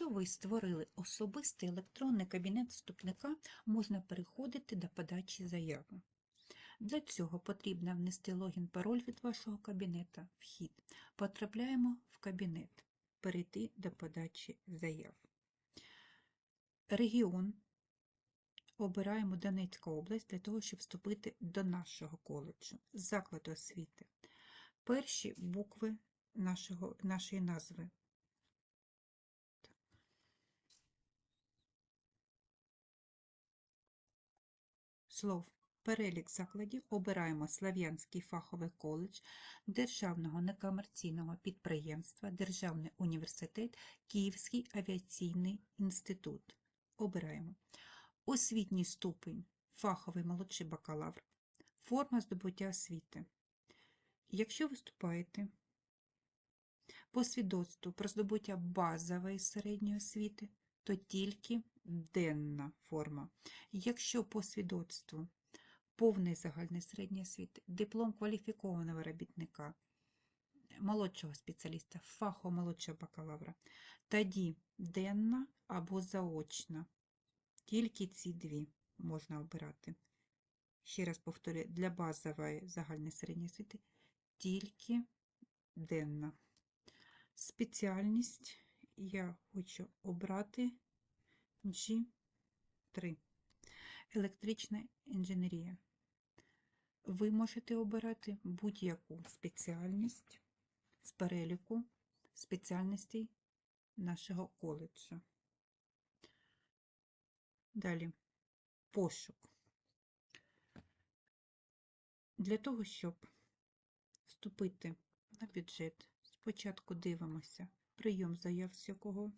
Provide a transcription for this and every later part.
Якщо ви створили особистий електронний кабінет вступника, можна переходити до подачі заяви. Для цього потрібно внести логін-пароль від вашого кабінета Вхід. Потрапляємо в кабінет. Перейти до подачі заяв. Регіон. Обираємо Донецька область для того, щоб вступити до нашого коледжу. Заклад освіти. Перші букви нашого, нашої назви. Слов. Перелік закладів обираємо Слав'янський фаховий коледж Державного некомерційного підприємства Державний університет Київський авіаційний інститут. Обираємо освітній ступень, фаховий молодший бакалавр, форма здобуття освіти. Якщо виступаєте по свідоцтву про здобуття базової середньої освіти, то тільки денна форма. Якщо по свідоцтву повний загальний середньої освіти, диплом кваліфікованого робітника, молодшого спеціаліста, фаху молодшого бакалавра, тоді денна або заочна. Тільки ці дві можна обирати. Ще раз повторюю, для базової загальної середньої освіти тільки денна. Спеціальність я хочу обрати G3. Електрична інженерія. Ви можете обирати будь-яку спеціальність з переліку спеціальностей нашого коледжу. Далі пошук. Для того, щоб вступити на бюджет, спочатку дивимося прийом заяв з якого,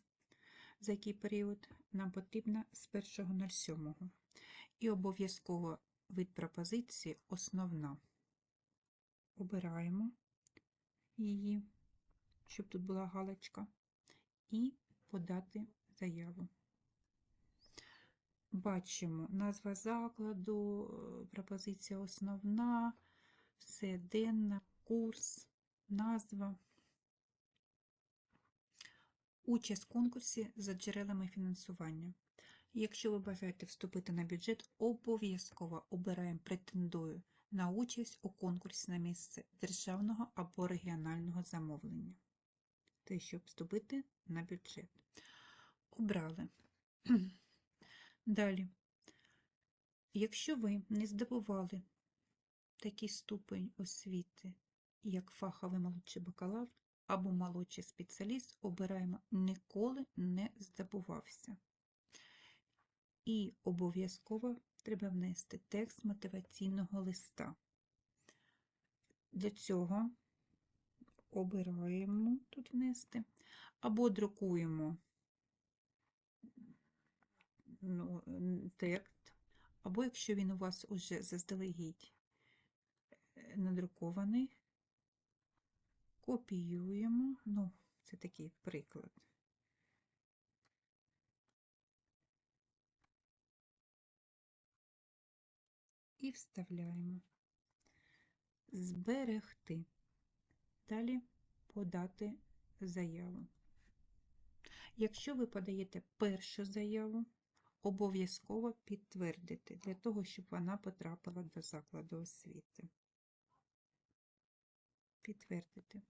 за який період нам потрібно з 1.07. І обов'язково вид пропозиції основна. Обираємо її, щоб тут була галочка, і подати заяву. Бачимо назва закладу, пропозиція основна, все денна, курс, назва. Участь в конкурсі за джерелами фінансування. Якщо ви бажаєте вступити на бюджет, обов'язково обираємо претендую на участь у конкурсі на місце державного або регіонального замовлення. Те, щоб вступити на бюджет. Обрали. Далі, якщо ви не здобували такий ступень освіти, як фаховий молодший бакалавр або молодший спеціаліст, обираємо ніколи не здобувався. І обов'язково треба внести текст мотиваційного листа. Для цього обираємо тут внести, або друкуємо ну, текст, або якщо він у вас уже заздалегідь е, надрукований, копіюємо, ну, це такий приклад. І вставляємо. Зберегти. Далі подати заяву. Якщо ви подаєте першу заяву, обов'язково підтвердити для того, щоб вона потрапила до закладу освіти. Підтвердити.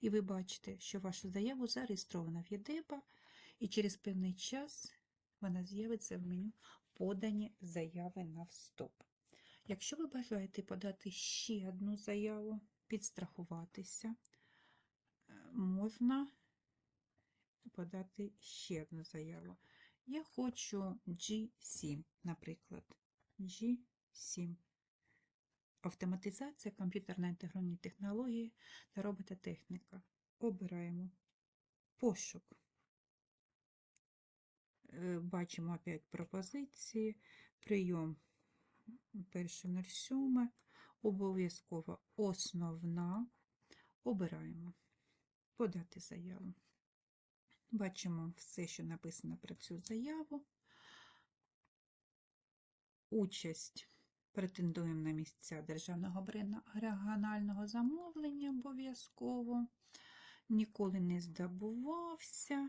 І ви бачите, що ваша заява зареєстрована в ЄДЕПА, і через певний час вона з'явиться в меню Подані заяви на вступ. Якщо ви бажаєте подати ще одну заяву, підстрахуватися, е, можна подати ще одну заяву. Я хочу G7, наприклад. G7. Автоматизація, комп'ютерна інтегровані технології та робототехніка. Обираємо пошук. Е, Бачимо опять пропозиції, прийом 1.07, обов'язково основна. Обираємо подати заяву. Бачимо все, що написано про цю заяву. Участь претендуємо на місця державного регіонального замовлення обов'язково. Ніколи не здобувався.